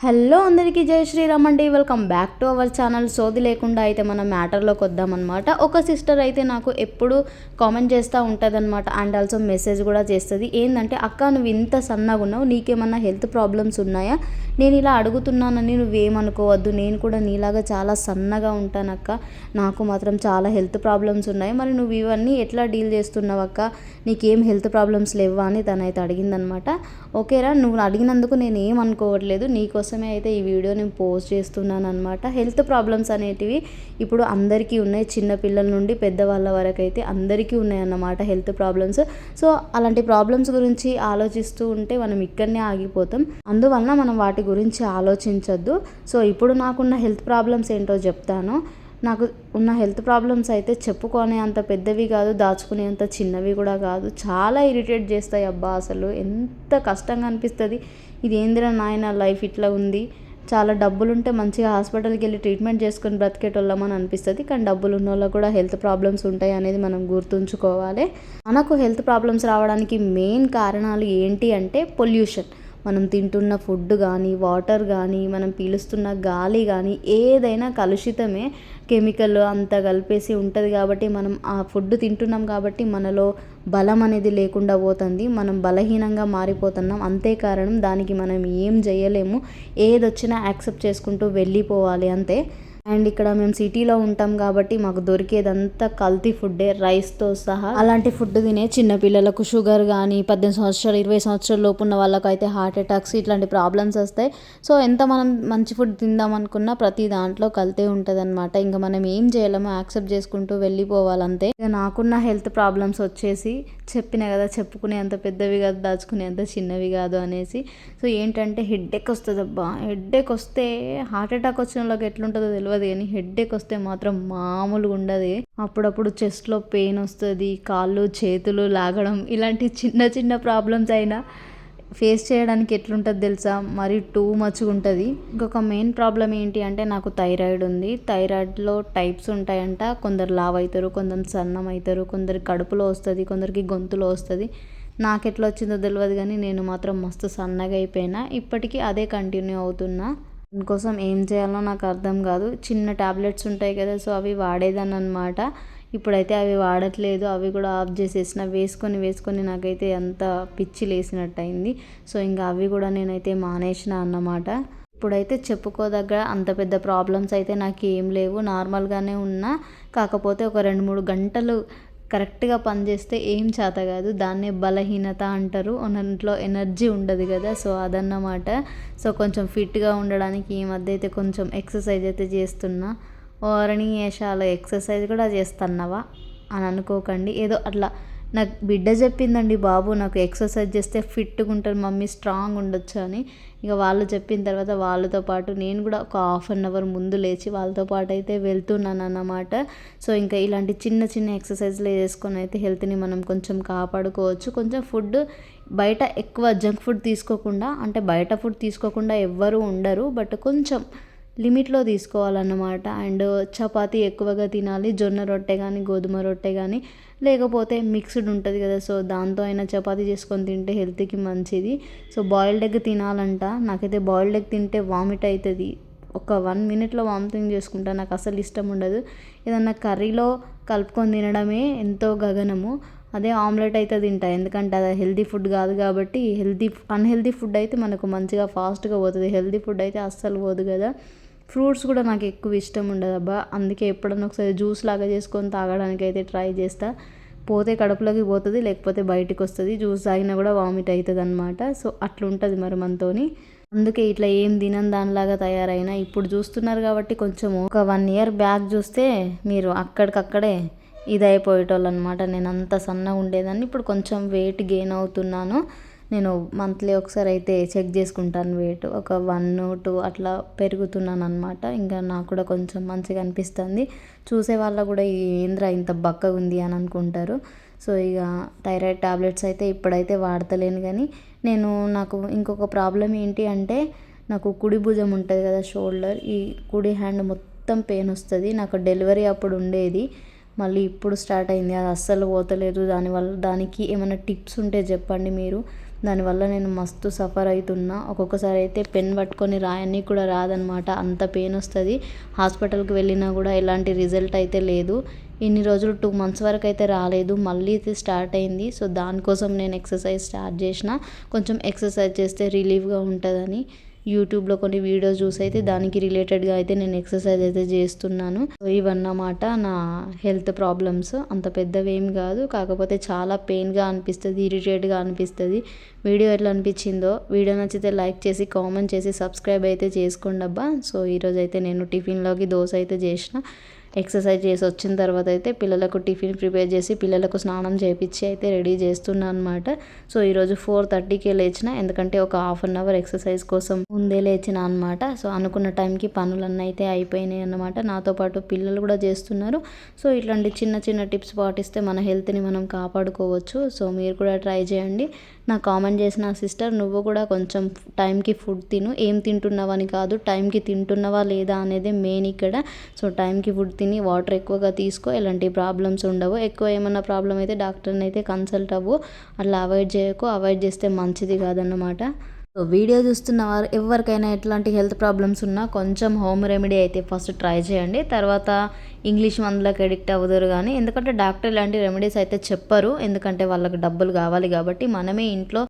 Hello అందరికీ జై శ్రీరామ్ అండి. Welcome back to our channel. సోది లేకుండా అయితే మనం మ్యాటర్లోకి వద్దామన్నమాట. ఒక సిస్టర్ అయితే నాకు ఎప్పుడు కామెంట్ చేస్తూ ఉంటుంది అనమాట అండ్ ఆల్సో మెసేజ్ కూడా చేస్తుంది. ఏంటంటే అక్క నువ్వు ఇంత సన్నగా ఉన్నావు. నీకేమన్నా హెల్త్ ప్రాబ్లమ్స్ ఉన్నాయా? నేను ఇలా అడుగుతున్నానని నువ్వేమనుకోవద్దు. నేను కూడా నీలాగా చాలా సన్నగా ఉంటానక్క నాకు మాత్రం చాలా హెల్త్ ప్రాబ్లమ్స్ ఉన్నాయి. మరి నువ్వు ఇవన్నీ ఎట్లా డీల్ చేస్తున్నావు అక్క? నీకేం హెల్త్ ప్రాబ్లమ్స్ లేవా? అని తనైతే అడిగిందనమాట ఓకేరా నువ్వు అడిగినందుకు నేను ఏం అనుకోవట్లేదు కోసమే అయితే ఈ వీడియో నేను పోస్ట్ చేస్తున్నాను అనమాట హెల్త్ ప్రాబ్లమ్స్ అనేటివి ఇప్పుడు అందరికీ ఉన్నాయి. చిన్న పిల్లల నుండి పెద్దవాళ్ళ వరకు అయితే అందరికీ ఉన్నాయన్నమాట హెల్త్ ప్రాబ్లమ్స్. సో అలాంటి ప్రాబ్లమ్స్ గురించి ఆలోచిస్తూ ఉంటే మనం ఇక్కడనే ఆగిపోతాం. అందువలన మనం వాటి గురించి ఆలోచించొద్దు. సో ఇప్పుడు నాకున్న హెల్త్ ప్రాబ్లమ్స్ ఏంటో చెప్తాను. నాకు ఉన్న హెల్త్ ప్రాబ్లమ్స్ అయితే చెప్పుకునే అంత పెద్దవి కాదు దాచుకునే అంత చిన్నవి కూడా కాదు. చాలా ఇరిటేట్ చేస్తాయి అబ్బా అసలు. ఎంత కష్టంగా అనిపిస్తుంది. ఇది ఏందిరా నాయన లైఫ్ ఇట్లా ఉంది. చాలా డబ్బులు ఉంటే మంచిగా హాస్పిటల్కి వెళ్ళి ట్రీట్మెంట్ చేసుకొని బ్రతికేటోళ్ళమని అనిపిస్తుంది. కానీ డబ్బులు ఉన్న వాళ్ళకి కూడా హెల్త్ ప్రాబ్లమ్స్ ఉంటాయి అనేది మనం గుర్తుంచుకోవాలి. మనకు హెల్త్ ప్రాబ్లమ్స్ రావడానికి మెయిన్ కారణాలు ఏంటి అంటే పొల్యూషన్. మనం తింటున్న ఫుడ్ కానీ వాటర్ కానీ మనం పీలుస్తున్న గాలి కానీ ఏదైనా కలుషితమే కెమికల్ అంతా కలిపేసి ఉంటుంది కాబట్టి మనం ఆ ఫుడ్ తింటున్నాం కాబట్టి మనలో బలం అనేది లేకుండా పోతుంది. మనం బలహీనంగా మారిపోతున్నాం. అంతే కారణం దానికి మనం ఏం చేయలేము ఏదొచ్చినా యాక్సెప్ట్ చేసుకుంటూ వెళ్ళిపోవాలి. అంతే. అండ్ ఇక్కడ మేము సిటీలో ఉంటాం కాబట్టి మాకు దొరికేదంతా కల్తీ ఫుడ్డే రైస్తో సహా. అలాంటి ఫుడ్ తినే చిన్న పిల్లలకు షుగర్ కానీ పద్దెనిమిది సంవత్సరాలు ఇరవై సంవత్సరాల లోపు ఉన్న వాళ్ళకైతే అయితే హార్ట్ అటాక్స్ ఇట్లాంటి ప్రాబ్లమ్స్ వస్తాయి. సో ఎంత మనం మంచి ఫుడ్ తిందాం అనుకున్నా ప్రతి దాంట్లో కల్తీ ఉంటుంది అనమాట ఇంకా మనం ఏం చేయలేమో యాక్సెప్ట్ చేసుకుంటూ వెళ్ళిపోవాలంతే. ఇక నాకున్న హెల్త్ ప్రాబ్లమ్స్ వచ్చేసి చెప్పిన కదా చెప్పుకునే అంత పెద్దవి కాదు దాచుకునే అంత చిన్నవి కాదు అనేసి. సో ఏంటంటే హెడ్ఏక్ వస్తుంది అబ్బా హెడ్డేక్ వస్తే హార్ట్ అటాక్ వచ్చిన వాళ్ళకి ఎట్లుంటుందో తెలియదు కానీ హెడ్ఏక్ వస్తే మాత్రం మామూలుగా ఉండదు. అప్పుడప్పుడు చెస్ట్లో పెయిన్ వస్తుంది కాళ్ళు చేతులు లాగడం ఇలాంటి చిన్న చిన్న ప్రాబ్లమ్స్ అయినా ఫేస్ చేయడానికి ఎట్లుంటుంది తెలుసా? మరి టూ మచ్గా ఉంటుంది. ఇంకొక మెయిన్ ప్రాబ్లం ఏంటి అంటే నాకు థైరాయిడ్ ఉంది. థైరాయిడ్లో టైప్స్ ఉంటాయంట. కొందరు లావ్ అవుతారు కొందరు సన్నం అవుతారు కొందరు కడుపులో వస్తుంది కొందరికి గొంతులో వస్తుంది. నాకు ఎట్లా వచ్చిందో తెలియదు కానీ నేను మాత్రం మస్తు సన్నగా అయిపోయినా. ఇప్పటికీ అదే కంటిన్యూ అవుతున్నా. దానికోసం ఏం చేయాలో నాకు అర్థం కాదు. చిన్న ట్యాబ్లెట్స్ ఉంటాయి కదా సో అవి వాడేదాన్ని అనమాట ఇప్పుడైతే అవి వాడట్లేదు. అవి కూడా ఆఫ్ చేసేసిన వేసుకొని వేసుకొని నాకైతే అంత పిచ్చి లేసినట్టు అయింది సో ఇంకా అవి కూడా నేనైతే మానేసిన అన్నమాట. ఇప్పుడైతే చెప్పుకోదగ్గ అంత పెద్ద ప్రాబ్లమ్స్ అయితే నాకు ఏం లేవు. నార్మల్గానే ఉన్నా కాకపోతే ఒక రెండు మూడు గంటలు కరెక్ట్గా పనిచేస్తే ఏం చేత కాదు. దాన్నే బలహీనత అంటారు. దాంట్లో ఎనర్జీ ఉండదు కదా. సో అదన్నమాట. సో కొంచెం ఫిట్గా ఉండడానికి ఈ మధ్య అయితే కొంచెం ఎక్సర్సైజ్ అయితే చేస్తున్నా. ఓరని చాలా ఎక్సర్సైజ్ కూడా చేస్తున్నావా? అని అనుకోకండి. ఏదో అట్లా నాకు బిడ్డ చెప్పిందండి బాబు నాకు ఎక్సర్సైజ్ చేస్తే ఫిట్గా ఉంటుంది మమ్మీ స్ట్రాంగ్ ఉండొచ్చు అని. ఇక వాళ్ళు చెప్పిన తర్వాత వాళ్ళతో పాటు నేను కూడా ఒక హాఫ్ అన్ అవర్ ముందు లేచి వాళ్ళతో పాటు అయితే వెళ్తున్నాను అన్నమాట. సో ఇంకా ఇలాంటి చిన్న చిన్న ఎక్సర్సైజ్లు చేసుకొని అయితే హెల్త్ని మనం కొంచెం కాపాడుకోవచ్చు. కొంచెం ఫుడ్ బయట ఎక్కువ జంక్ ఫుడ్ తీసుకోకుండా అంటే బయట ఫుడ్ తీసుకోకుండా ఎవ్వరూ ఉండరు బట్ కొంచెం లిమిట్లో తీసుకోవాలన్నమాట. అండ్ చపాతీ ఎక్కువగా తినాలి. జొన్న రొట్టె కానీ గోధుమ రొట్టె కానీ లేకపోతే మిక్స్డ్ ఉంటుంది కదా. సో దాంతో అయినా చపాతీ చేసుకొని తింటే హెల్త్కి మంచిది. సో బాయిల్డ్ ఎగ్ తినాలంట. నాకైతే బాయిల్డ్ ఎగ్ తింటే వామిట్ అవుతుంది ఒక వన్ మినిట్లో వామిటింగ్ చేసుకుంటా. నాకు అసలు ఇష్టం ఉండదు. ఏదన్నా కర్రీలో కలుపుకొని తినడమే ఎంతో గగనము. అదే ఆమ్లెట్ అయితే తింటా. ఎందుకంటే అది హెల్దీ ఫుడ్ కాదు కాబట్టి హెల్దీ అన్హెల్దీ ఫుడ్ అయితే మనకు మంచిగా ఫాస్ట్గా పోతుంది. హెల్దీ ఫుడ్ అయితే అస్సలు పోదు కదా. ఫ్రూట్స్ కూడా నాకు ఎక్కువ ఇష్టం ఉండదు అబ్బా అందుకే ఎప్పుడన్నా ఒకసారి జ్యూస్ లాగా చేసుకొని తాగడానికి అయితే ట్రై చేస్తా. పోతే కడుపులోకి పోతుంది లేకపోతే బయటకు వస్తుంది జ్యూస్ తాగినా కూడా వామిట్ అవుతుంది అనమాట సో అట్లుంటుంది మరి మనతోని. అందుకే ఇట్లా ఏం తినని దానిలాగా తయారైనా. ఇప్పుడు చూస్తున్నారు కాబట్టి కొంచెం ఒక వన్ ఇయర్ బ్యాక్ చూస్తే మీరు అక్కడికక్కడే ఇది అయిపోయేటోళ్ళు అనమాట నేను అంత సన్నగా ఉండేదాన్ని ఇప్పుడు కొంచెం వెయిట్ గెయిన్ అవుతున్నాను. నేను మంత్లీ ఒకసారి అయితే చెక్ చేసుకుంటాను వెయిట్. ఒక వన్ టూ అట్లా పెరుగుతున్నాను అనమాట ఇంకా నాకు కూడా కొంచెం మంచిగా అనిపిస్తుంది. చూసే వాళ్ళ కూడా ఏంద్రా ఇంత బక్కగా ఉంది అని అనుకుంటారు. సో ఇక థైరాయిడ్ టాబ్లెట్స్ అయితే ఇప్పుడైతే వాడతలేను కానీ నేను నాకు ఇంకొక ప్రాబ్లం ఏంటి అంటే నాకు కుడి భుజం ఉంటుంది కదా షోల్డర్ ఈ కుడి హ్యాండ్ మొత్తం పెయిన్ వస్తుంది. నాకు డెలివరీ అప్పుడు ఉండేది. మళ్ళీ ఇప్పుడు స్టార్ట్ అయింది. అది అస్సలు పోతలేదు. దానివల్ల దానికి ఏమైనా టిప్స్ ఉంటే చెప్పండి మీరు. దానివల్ల నేను మస్తు సఫర్ అవుతున్నా ఒక్కొక్కసారి అయితే పెన్ పట్టుకొని రాయని కూడా రాదనమాట అంత పెయిన్ వస్తుంది. హాస్పిటల్కి వెళ్ళినా కూడా ఎలాంటి రిజల్ట్ అయితే లేదు. ఇన్ని రోజులు టూ మంత్స్ వరకు అయితే రాలేదు. మళ్ళీ ఇది స్టార్ట్ అయింది. సో దానికోసం నేను ఎక్సర్సైజ్ స్టార్ట్ చేసిన. కొంచెం ఎక్సర్సైజ్ చేస్తే రిలీఫ్గా ఉంటుందని. యూట్యూబ్లో కొన్ని వీడియోస్ చూసి అయితే దానికి రిలేటెడ్గా అయితే నేను ఎక్సర్సైజ్ అయితే చేస్తున్నాను. సో ఇవన్నమాట నా హెల్త్ ప్రాబ్లమ్స్. అంత పెద్దవి కాదు. కాకపోతే చాలా పెయిన్గా అనిపిస్తుంది ఇరిటేట్గా అనిపిస్తుంది. వీడియో ఎట్లా అనిపించిందో వీడియో నచ్చితే లైక్ చేసి కామెంట్ చేసి సబ్స్క్రైబ్ అయితే చేసుకోండి అబ్బా సో ఈరోజు అయితే నేను టిఫిన్లోకి దోశ అయితే చేసిన. ఎక్సర్సైజ్ చేసి వచ్చిన తర్వాత అయితే పిల్లలకు టిఫిన్ ప్రిపేర్ చేసి పిల్లలకు స్నానం చేయించి అయితే రెడీ చేస్తున్నా అనమాట సో ఈరోజు ఫోర్ థర్టీకే లేచిన ఎందుకంటే ఒక హాఫ్ అన్ అవర్ ఎక్సర్సైజ్ కోసం ముందే లేచిన అనమాట సో అనుకున్న టైంకి పనులన్నీ అయితే అయిపోయినాయి అన్నమాట. నాతో పాటు పిల్లలు కూడా చేస్తున్నారు. సో ఇట్లాంటి చిన్న చిన్న టిప్స్ పాటిస్తే మన హెల్త్ని మనం కాపాడుకోవచ్చు. సో మీరు కూడా ట్రై చేయండి. నా కామెంట్ చేసిన సిస్టర్ నువ్వు కూడా కొంచెం టైంకి ఫుడ్ తిను. ఏం తింటున్నావని కాదు టైంకి తింటున్నావా లేదా అనేది మెయిన్ ఇక్కడ. సో టైంకి ఫుడ్ తిను వాటర్ ఎక్కువగా తీసుకో ఎలాంటి ప్రాబ్లమ్స్ ఉండవు. ఎక్కువ ఏమన్నా ప్రాబ్లం అయితే డాక్టర్ని అయితే కన్సల్ట్ అవ్వు. అట్లా అవాయిడ్ చేయకు. అవాయిడ్ చేస్తే మంచిది కాదన్నమాట. సో వీడియో చూస్తున్న వారు ఎవరికైనా ఎట్లాంటి హెల్త్ ప్రాబ్లమ్స్ ఉన్నా కొంచెం హోమ్ రెమెడీ అయితే ఫస్ట్ ట్రై చేయండి. తర్వాత ఇంగ్లీష్ మందులకు ఎడిక్ట్ అవ్వదురు కానీ ఎందుకంటే డాక్టర్ ఇలాంటి రెమెడీస్ అయితే చెప్పరు. ఎందుకంటే వాళ్ళకి డబ్బులు కావాలి కాబట్టి మనమే ఇంట్లో